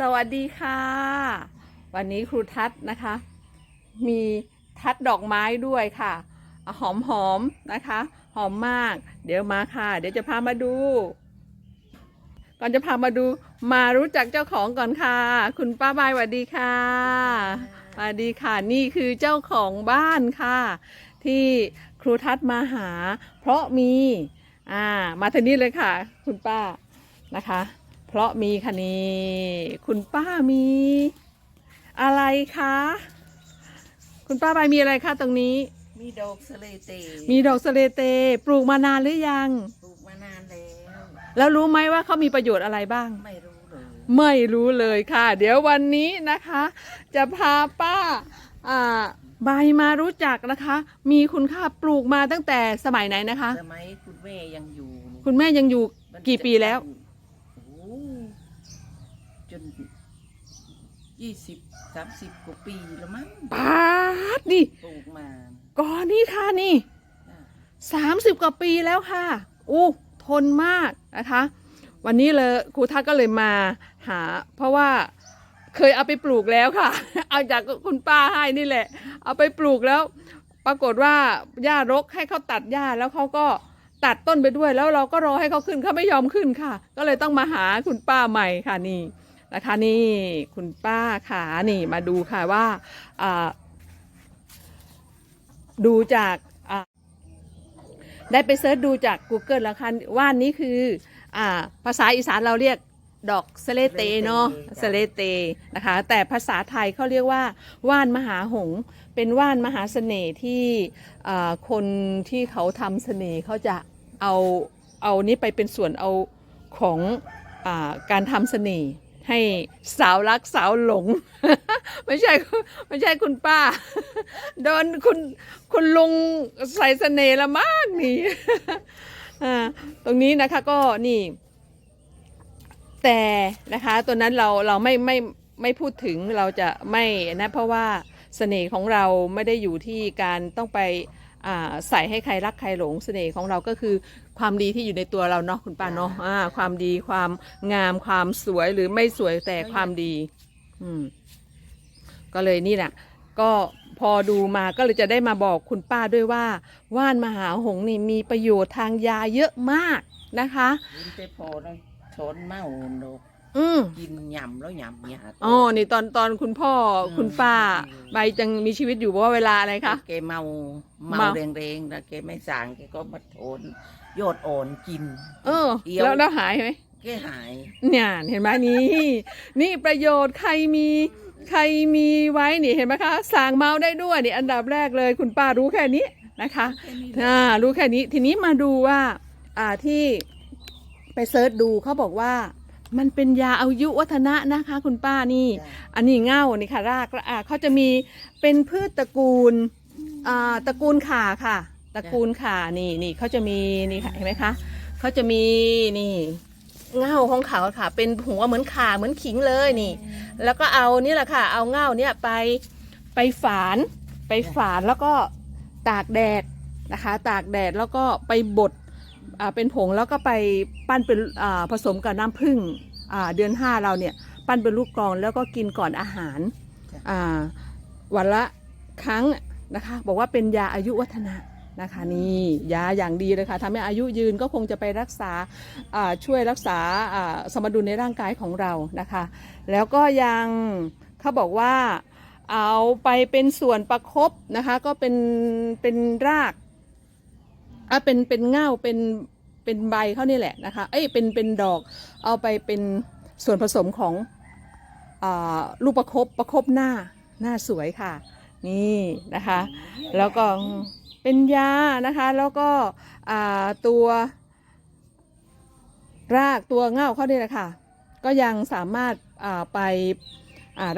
สวัสดีค่ะ วันนี้ครูทัศน์นะคะ มีทัดดอกไม้ด้วยค่ะหอมหอมๆนะคะ หอมมาก เดี๋ยวมาค่ะ เดี๋ยวจะพามาดู ก่อนจะพามาดู มารู้จักเจ้าของก่อนค่ะ คุณป้าบายสวัสดีค่ะสวัสดีค่ะ นี่คือเจ้าของบ้านค่ะ ที่ครูทัศน์มาหา เพราะมี อ่า มาทางนี้เลยค่ะ คุณป้านะคะ เพราะมีค่ะนี่คุณป้ามี อะไรคะ คุณป้าใบมีอะไรคะตรงนี้ มีดอกสะเลเตมีดอกสะเลเต ปลูกมานานหรือยัง ปลูกมานานแล้วแล้วรู้ไหมว่าเขามีประโยชน์อะไรบ้าง ไม่รู้เลย ไม่รู้เลยค่ะ เดี๋ยววันนี้นะคะ จะพาป้าอ่าใบมารู้จักนะคะ มีคุณค่าปลูกมาตั้งแต่สมัยไหนนะคะ สมัยคุณแม่ยังอยู่ คุณแม่ยังอยู่มันกี่ปีแล้วโอ้จน ยี่สิบสามสิบกว่าปีแล้วมั้งป้าดนี่ปลูกมาก่อนนี่ค่ะนี่จ้ะสามสิบกว่าปีแล้วค่ะอู้ทนมากนะคะ วันนี้เลยครูทัศน์ก็เลยมาหา เพราะว่าเคยเอาไปปลูกแล้วค่ะ เอาจากคุณป้าให้นี่แหละ เอาไปปลูกแล้ว ปรากฏว่าหญ้ารกให้เขาตัดหญ้าแล้วเขาก็ตัดต้นไปด้วย แล้วเราก็รอให้เขาขึ้นเขาไม่ยอมขึ้นค่ะ ก็เลยต้องมาหาคุณป้าใหม่ค่ะนี่ นะคะนี่คุณป้าขานี่มาดูค่ะว่าอ่าดูจากอ่าได้ไปเซิร์ชดูจาก Google แล้วค่ะว่านนี้คืออ่าภาษาอีสานเราเรียกดอกสะเลเตเนาะสะเลเตนะคะ แต่ภาษาไทยเขาเรียกว่า ว่านมหาหงส์เป็นว่านมหาเสน่ห์ที่อ่าคนที่เขาทำเสน่ห์เขาจะเอาเอานี้ไปเป็นส่วนเอาของอาการทำเสน่ห์ ให้สาวรักสาวหลง ไม่ใช่ไม่ใช่คุณป้า โดนคุณคุณลุงใส่เสน่ห์ละมากนี่อ่าตรงนี้นะคะก็นี่ แต่นะคะตัวนั้นเราเราไม่ไม่ไม่พูดถึงเราจะไม่นะเพราะว่าเสน่ห์ของเราไม่ได้อยู่ที่การต้องไป ใส่ให้ใครรักใครหลงเสน่ห์ของเราก็คือความดีที่อยู่ในตัวเราเนาะคุณป้าเนาะอ่าความดีความงามความสวยหรือไม่สวยแต่ความดี อืม ก็เลยนี่แหละก็พอดูมาก็เลยจะได้มาบอกคุณป้าด้วยว่า ว่านมหาหงส์นี่มีประโยชน์ทางยาเยอะมากนะคะยินแต่พอแล้วชนเมาด อกอืม กินยำแล้วยำหยาดอ๋อ นี่ตอนตอนคุณพ่ออมคุณป้าอืมใบยังมีชีวิตอยู่เพราะว่าเวลาอะไรคะ แกเมาเมาเมา แรงๆแล้วแกไม่สั่งแกก็มาโถนโยดอ่อนกิน เออ เคี้ยว แล้วแล้วหายไหมแกหาย เนี่ยเห็นไหมนี่ นี่ประโยชน์ใครมีใครมีไว้นี่เห็นไหมคะสางเมาได้ด้วยนี่อันดับแรกเลย คุณป้ารู้แค่นี้นะคะแค่นี้แหละอ่ารู้แค่นี้ทีนี้มาดูว่า อ่าที่ไปเซิร์ชดูเขาบอกว่า มันเป็นยาอายุวัฒนะนะคะ คุณป้านี่จ้ะอันนี้เง่านี่ค่ะ รากอ่าเขาจะมีเป็นพืชตระกูลอ่าตระกูลข่าค่ะ ตระกูลข่านี่นี่เขาจะมีนี่ค่ะเห็นไหมคะเขาจะมีนี่เง่าของเขาค่ะ เป็นหัวเหมือนข่าเหมือนขิงเลยนี่ แล้วก็เอานี่แหละค่ะ เอาเง่าเนี่ยไปไปฝานไปฝานแล้วก็ตากแดดนะคะ ตากแดดแล้วก็ไปบดอ่า เป็นผงแล้วก็ไปปั้นเป็นอ่าผสมกับน้ำผึ้งอ่าเดือนห้าเราเนี่ยปั้นเป็นลูกกรองแล้วก็กินก่อนอาหารจ้ะอ่าวันละครั้งนะคะบอกว่าเป็นยาอายุวัฒนะนะคะนี่ยาอย่างดีเลยค่ะทำให้อายุยืนก็คงจะไปรักษาอ่าช่วยรักษาอ่าสมดุลในร่างกายของเรานะคะ แล้วก็ยังเขาบอกว่าเอาไปเป็นส่วนประครบนะคะก็เป็นเป็นรากอะเป็นเป็นเง่าเป็น เป็นใบเขานี่แหละนะคะ เอ้ย เป็น เป็นดอก เอาไปเป็นส่วนผสมของอลูกประครบประครบหน้า หน้าสวยค่ะ นี่นะคะ แล้วก็เป็นยานะคะ แล้วก็ตัวรากตัวเง่าเขาเนี่ยแหละค่ะ ก็ยังสามารถไป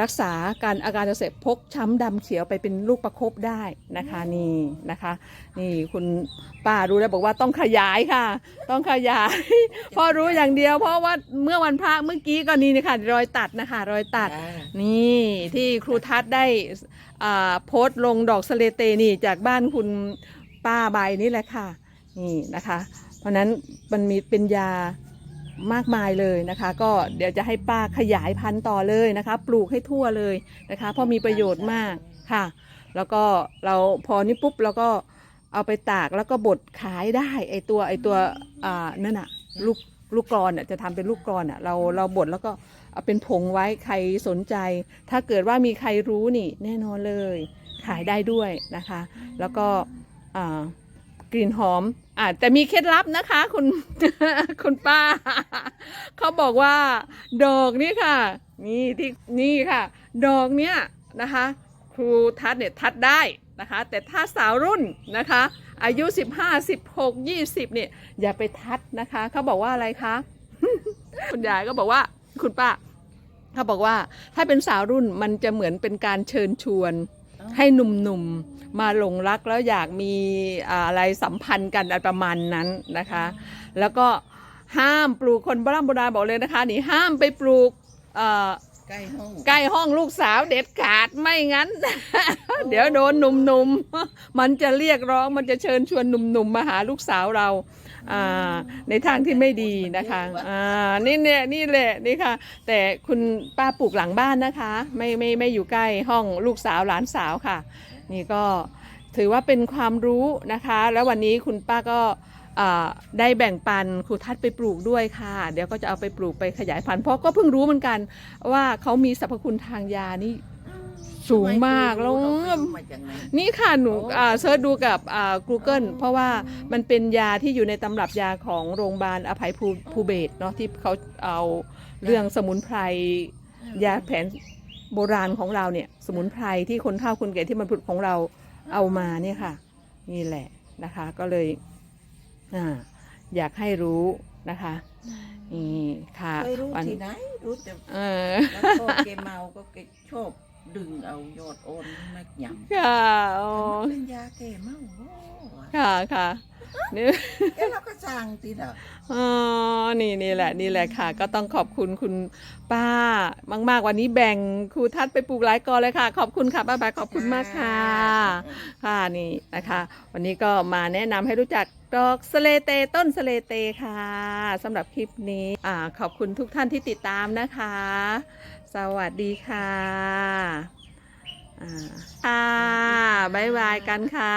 รักษาการอาการอักเสบพกช้ำดำเขียวไปเป็นลูกประคบได้นะคะนี่นะคะ นี่คุณป้ารู้แล้วบอกว่าต้องขยายค่ะ ต้องขยายเพราะรู้อย่างเดียว เพราะว่าเมื่อวันพระเมื่อกี้ก็นี่นะคะรอยตัดนะคะ รอยตัดจ้ะนี่ที่ครูทัศน์ได้อ่าโพสต์ลงดอกสะเลเตนี่จากบ้านคุณป้าใบนี่แหละค่ะนี่นะคะ เพราะฉะนั้นมันมีเป็นยา มากมายเลยนะคะ ก็เดี๋ยวจะให้ป้าขยายพันธุ์ต่อเลยนะคะ ปลูกให้ทั่วเลยนะคะเพราะมีประโยชน์มากค่ะ แล้วก็เราพอนี้ปุ๊บเราก็เอาไปตากแล้วก็บดขายได้ไอตัวไอตัวอ่านั่นอะลูกลูกกรอนอะจะทำเป็นลูกกรอนอะเราเราบดแล้วก็เอาเป็นผงไว้ใครสนใจ ถ้าเกิดว่ามีใครรู้นี่แน่นอนเลย ขายได้ด้วยนะคะ แล้วก็อ่า กลิ่นหอมอ่าแต่มีเคล็ดลับนะคะคุณคุณป้า เขาบอกว่าดอกนี่ค่ะ นี่ที่นี่ค่ะ ดอกเนี้ยนะคะ ครูทัศน์เนี่ยทัดได้นะคะ แต่ถ้าสาวรุ่นนะคะ อายุ 15 16 20เนี่ยอย่าไปทัดนะคะ เขาบอกว่าอะไรคะคุณยายก็บอกว่าคุณป้าเขาบอกว่าถ้าเป็นสาวรุ่นมันจะเหมือนเป็นการเชิญชวน ให้หนุ่มๆมาหลงรักแล้วอยากมีอะไรสัมพันธ์กันอะไรประมาณนั้นนะคะ แล้วก็ห้ามปลูกคนโบราณโบราณบอกเลยนะคะนี่ห้ามไปปลูกใกล้ห้องใกล้ห้องลูกสาวเด็ดขาดไม่งั้น เดี๋ยวโดนหนุ่มๆมันจะเรียกร้องมันจะเชิญชวนหนุ่มๆมาหาลูกสาวเรา อ่าในทางที่ไม่ดีนะคะอ่านี่เนี่ยนี่แหละนี่ค่ะ แต่คุณป้าปลูกหลังบ้านนะคะ ไม่ไม่ไม่อยู่ใกล้ห้องลูกสาวหลานสาวค่ะ นี่ก็ถือว่าเป็นความรู้นะคะ แล้ววันนี้คุณป้าก็ได้แบ่งปันครูทัศน์ไปปลูกด้วยค่ะ เดี๋ยวก็จะเอาไปปลูกไปขยายพันธุ์เพราะก็เพิ่งรู้เหมือนกันว่าเขามีสรรพคุณทางยานี่ สูงมากแล้วทำไมรู้มาจากไหนนี่ค่ะหนูโอ้อ่าเซิร์ชดูกับอ่า Google อ๋อเพราะว่ามันเป็นยาที่อยู่ในตำรับยาของโรงพยาบาลอภัยภูภูเบศรเนาะที่เขาเอาเรื่องสมุนไพรยาแผนโบราณของเราเนี่ย สมุนไพรที่คนเฒ่าคนแก่ที่มันผุดของเราเอามาเนี่ยค่ะ นี่แหละนะคะ ก็เลยอ่าอยากให้รู้นะคะนี่ค่ะเคยรู้วันที่ไหนรู้แต่เออ แล้วก็แกเมาก็แกชอบ ดึงเอายอดโอนมาหยำค่ะอ๋อมันเป็นยาแก้เมาโอ้ว่ะค่ะค่ะนี่เอ๊ะเราก็สั่งทีเดียวอ๋อนี่นี่แหละนี่แหละค่ะ ก็ต้องขอบคุณคุณป้ามาก ๆ วันนี้แบ่งครูทัศน์ไปปลูกหลายกอเลยค่ะ ขอบคุณค่ะป้าบาขอบคุณมากค่ะ ค่ะนี่นะคะ วันนี้ก็มาแนะนำให้รู้จักดอกสะเลเตต้นสะเลเตค่ะสำหรับคลิปนี้อ่าขอบคุณทุกท่านที่ติดตามนะคะ สวัสดีค่ะอ่าค่ะบ๊ายบายกันค่ะ